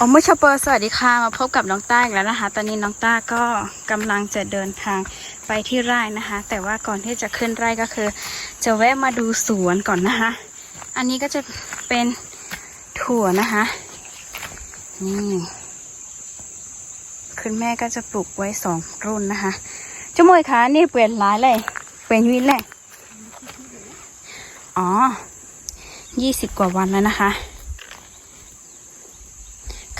อมุชเปอร์สวัสดีค่ะ มาพบกับน้องต้าอีกแล้วนะคะ ตอนนี้น้องต้าก็กำลังจะเดินทางไปที่ไร่นะคะ แต่ว่าก่อนที่จะขึ้นไร่ก็คือ จะแวะมาดูสวนก่อนนะคะ อันนี้ก็จะเป็นถั่วนะคะ นี่คุณแม่ก็จะปลูกไว้สองรุ่นนะคะเจ้ามวยคะนี่เปลี่ยนร้ายเลยเปลี่ยนวินเลยอ๋อยี่สิบกว่าวันแล้วนะคะ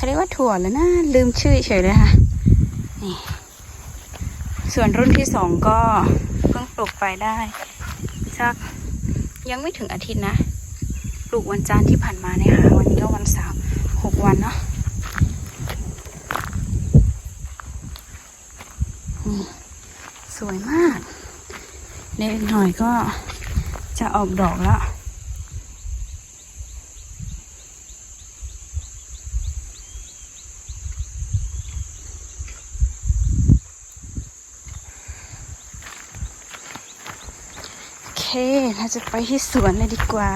เขาเรียกว่าถั่วแล้วนะลืมชื่อเฉยเลยค่ะนี่ส่วนรุ่นที่สองก็เพิ่งปลูกไปได้สักยังไม่ถึงอาทิตย์นะ ปลูกวันจันทร์ที่ผ่านมาเนี่ยค่ะ วันนี้ก็วันเสาร์หกวันเนาะนี่สวยมากเด็กหน่อยก็จะออกดอกแล้ว โอเค เราจะไปที่สวนเลยดีกว่า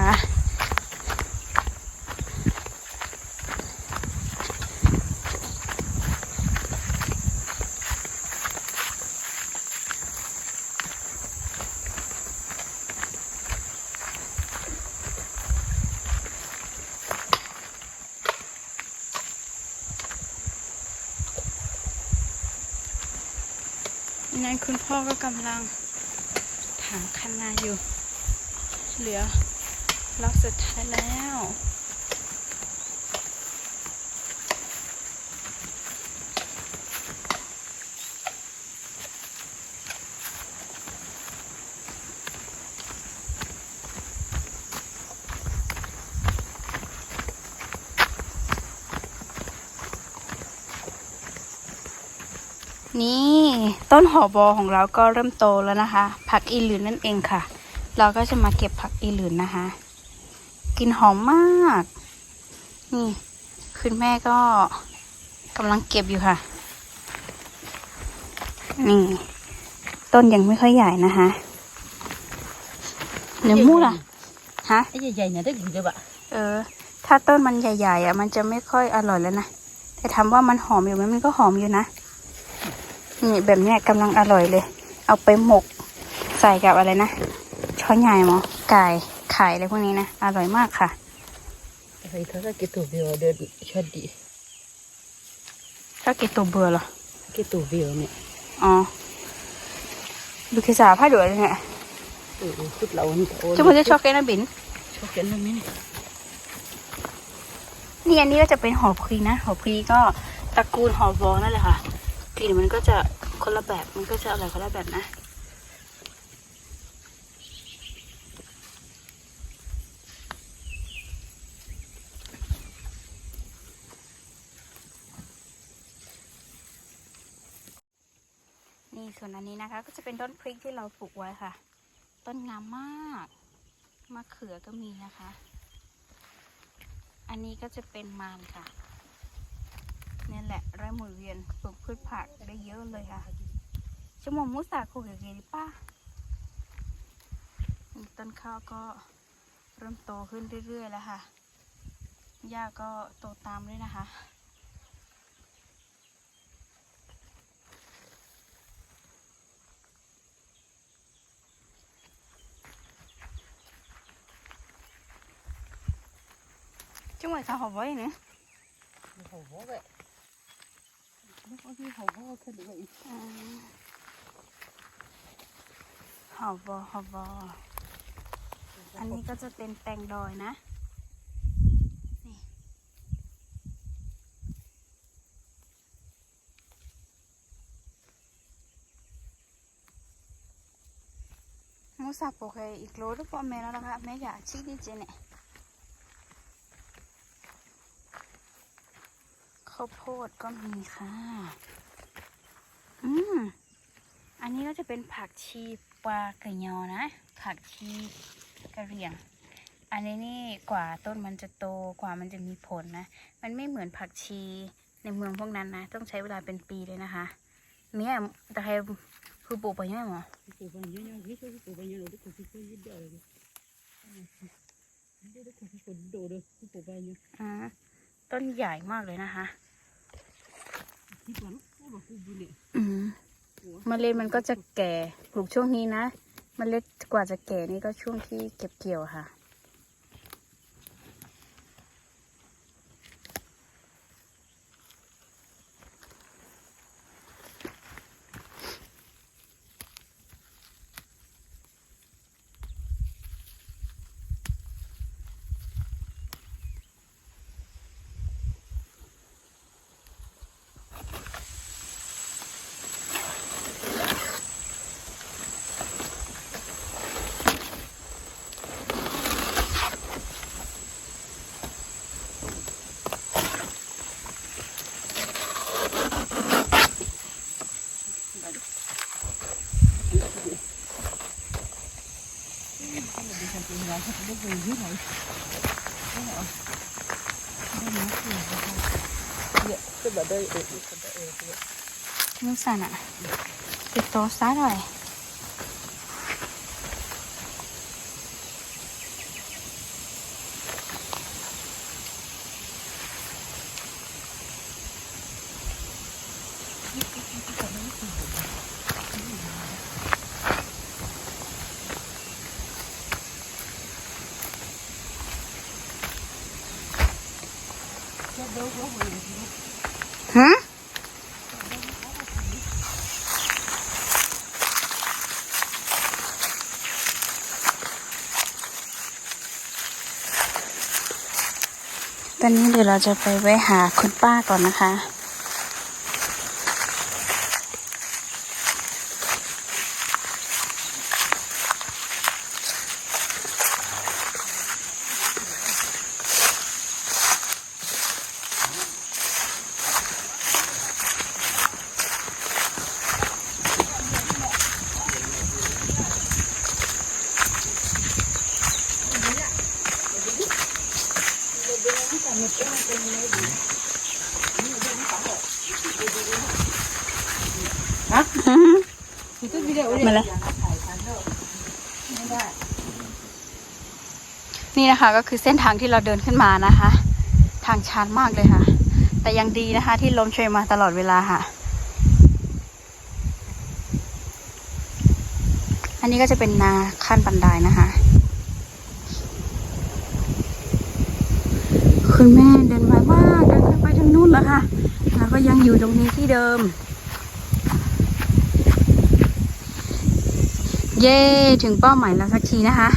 นั้นคุณพ่อก็กำลังถางคันนาอยู่ เหลือรอบสุดท้ายแล้วนี่ต้นหอบอของเราก็เริ่มโตแล้วนะคะ ผักอีหลืนนั่นเองค่ะ เราก็จะมาเก็บผักอีหลืนนะคะกลินหอมมาก นี่คุณแม่ก็กำลังเก็บอยู่ค่ะ นี่ ต้นยังไม่ค่อยใหญ่นะคะเนื้อมูล่ะฮะไอ้ใหญ่ๆเนี่ยได้กี่เดียวอะเออ ถ้าต้นมันใหญ่ๆอะ มันจะไม่ค่อยอร่อยแล้วนะแต่ถามว่ามันหอมอยู่ไหมมันก็หอมอยู่นะนี่แบบเนี้ยกำลังอร่อยเลย เอาไปหมกใส่กับอะไรนะ ช้อนใหญ่หมอไก่ไข่อะไรพวกนี้นะ อร่อยมากค่ะไอ้เขาก็กี่ตัวเดียวเดินชดดีชอบกินตัวเบื่อเหรอกี่ตัวเดียวเนี่ยอ๋อดูคิสาผ้าดุเลยเนี่ยเออชุดเรานี่โอ้จุ๊บมันจะชอบแกนะบินชอบกันแล้วไหมเนี่ยนี่อันนี้ก็จะเป็นหอพรีนะหอพรีก็ตระกูลหอวอนั่นแหละค่ะกลิ่นมันก็จะคนละแบบมันก็จะอร่อยคนละแบบนะ อันนี้นะคะ ก็จะเป็นต้นพริกที่เราปลูกไว้ค่ะ ต้นงามมากมะเขือก็มีนะคะ อันนี้ก็จะเป็นมานค่ะนี่แหละไร่หมุนเวียนปลูกพืชผักได้เยอะเลยค่ะชั่วโมงมุสาโคเกเกดิป้าต้นข้าวก็เริ่มโตขึ้นเรื่อยๆแล้วค่ะหญ้าก็โตตามด้วยนะคะ จุ๊มไว้ข้าวหอมไว้เนะโอ้โหเว้ยไม่ค่อยมีหัวหัวขึ้นเลยอ่าหอบบอหอบบออันนี้ก็จะเป็นแตงดอยนะนี่มูสับโอเคอีกโลหรือเปล่าแม่แล้วนะคะแม่อยากชิคดีเจเนี่ย ข้าวโพดก็มีค่ะ อืม อันนี้ก็จะเป็นผักชีปลากระยอนะ ผักชีกระเรียง อันนี้นี่กว่าต้นมันจะโตกว่ามันจะมีผลนะ มันไม่เหมือนผักชีในเมืองพวกนั้นนะ ต้องใช้เวลาเป็นปีเลยนะคะ เนี่ยแต่ใครคือปลูกไปยังไงหรอกูไปยังยังพี่ช่วยกูไปยังเราได้กูช่วยยืดเดียวเลยได้ได้กูช่วยโดดเลยกูไปยังอ่าต้นใหญ่มากเลยนะคะ มเมล็ดมันก็จะแก่ ปลูกช่วงนี้นะมเมล็ดกว่าจะแก่นี่ก็ช่วงที่เก็บเกี่ยวค่ะ ดิฉันเป็นร้านที่ไม่เคยที่ไหน เนี่ยก็แบบได้เออก็ได้เอ ฮะตอนนี้เดี๋ยวเราจะไปแวะหาคุณป้าก่อนนะคะ มาเลยนี่นะคะก็คือเส้นทางที่เราเดินขึ้นมานะคะ ทางชันมากเลยค่ะ แต่ยังดีนะคะ ที่ลมช่วยมาตลอดเวลาค่ะ อันนี้ก็จะเป็นนาขั้นบันไดนะคะ คุณแม่เดินไวมากเดินขึ้นไปทางนู้นแล้วค่ะแล้วก็ยังอยู่ตรงนี้ที่เดิม เย่ถึงเป้าหมายแล้วสักทีนะคะ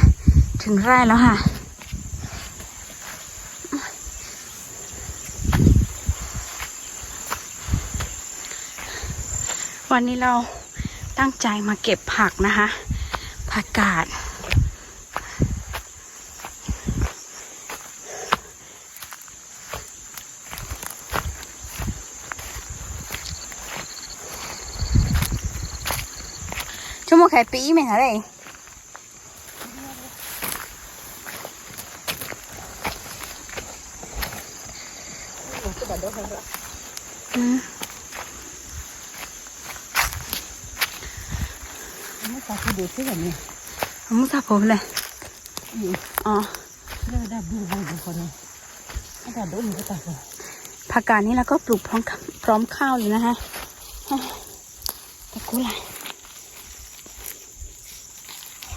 ถึงไร่แล้วค่ะ วันนี้เราตั้งใจมาเก็บผักนะคะ ผักกาด ชั่วโมงแค่ปีไหมคะเด้ ก็แบบได้ครับ อืม ไม่ตาคือเด็ก ที่แบบนี้เอามุสาผมเลยอยู่อ๋อเลิกได้บูบูบูคนนี้ถ้าแบบโดนมันก็ตายเลยผักกาดนี่เราก็ปลูกพร้อมกับพร้อมข้าวอยู่นะคะแต่กูล่ะ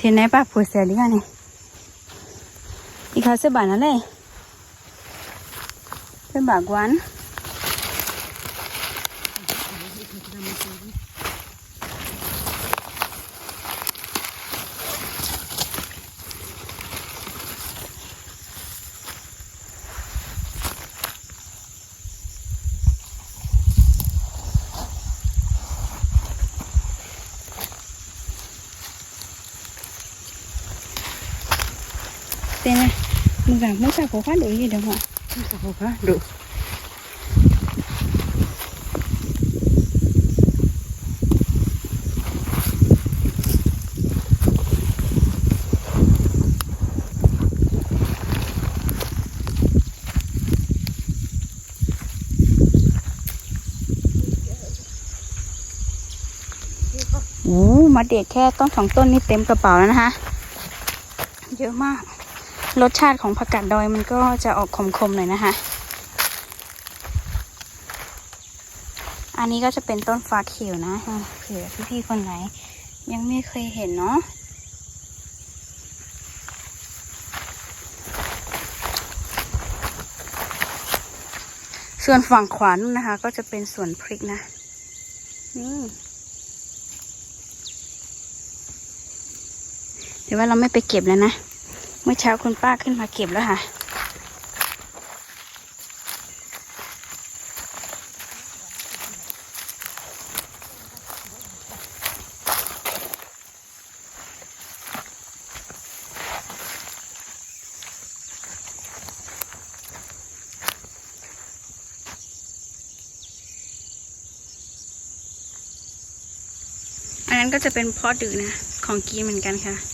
ทียนไหนป้าผัวเสียดีกว่านี่อีกค่ะสบานั่นเลยเป็นบากวัน เต้นนะมึงแบบมึงจับหัวฟ้าดูยี่เดี๋ยวหัว Sao không phá được? โอ้มาเด็ดแค่ต้นสองต้นนี่เต็มก รสชาติของผักกาดดอยมันก็จะออกขมๆหน่อยนะคะ อันนี้ก็จะเป็นต้นฟ้าเขียวนะเผื่อพี่ๆคนไหน ยังไม่เคยเห็นเนาะส่วนฝั่งขวานู่นนะคะ ก็จะเป็นสวนพริกนะ นี่เดี๋ยวว่าเราไม่ไปเก็บแล้วนะ เมื่อเช้าคุณป้าขึ้นมาเก็บแล้วค่ะ อันนั้นก็จะเป็นพอดื้อนะ ของกินเหมือนกันค่ะ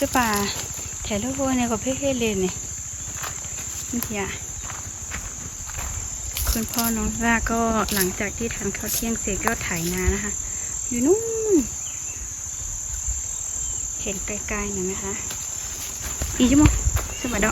จะป่าแถลูกโเนี่ยก็เพ่ๆเลยเนี่ยนี่อะคุณพ่อน้องซาก็หลังจากที่ทานข้าวเที่ยงเสร็จก็ถ่ายนานะคะ อยู่นู่นเห็นไกลๆหน่อยไหมคะอีจิโมสวัสดี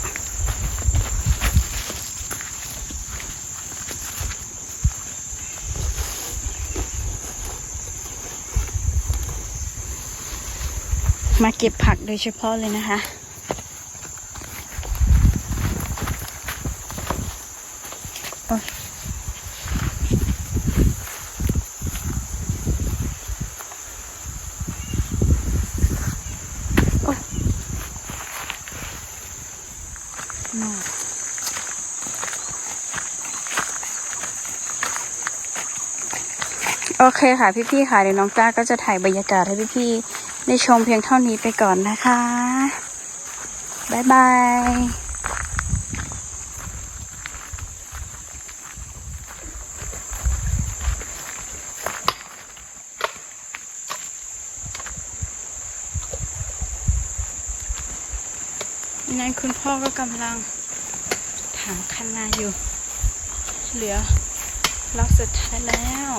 มาเก็บผักโดยเฉพาะเลยนะคะ โอ๊ยโอเคค่ะพี่ๆค่ะเดี๋ยวน้องต้าก็จะถ่ายบรรยากาศให้พี่ๆ ได้ชมเพียงเท่านี้ไปก่อนนะคะ บ๊ายบายนั้นคุณพ่อก็กำลังถามคันนาอยู่ เหลือรอบสุดท้ายแล้ว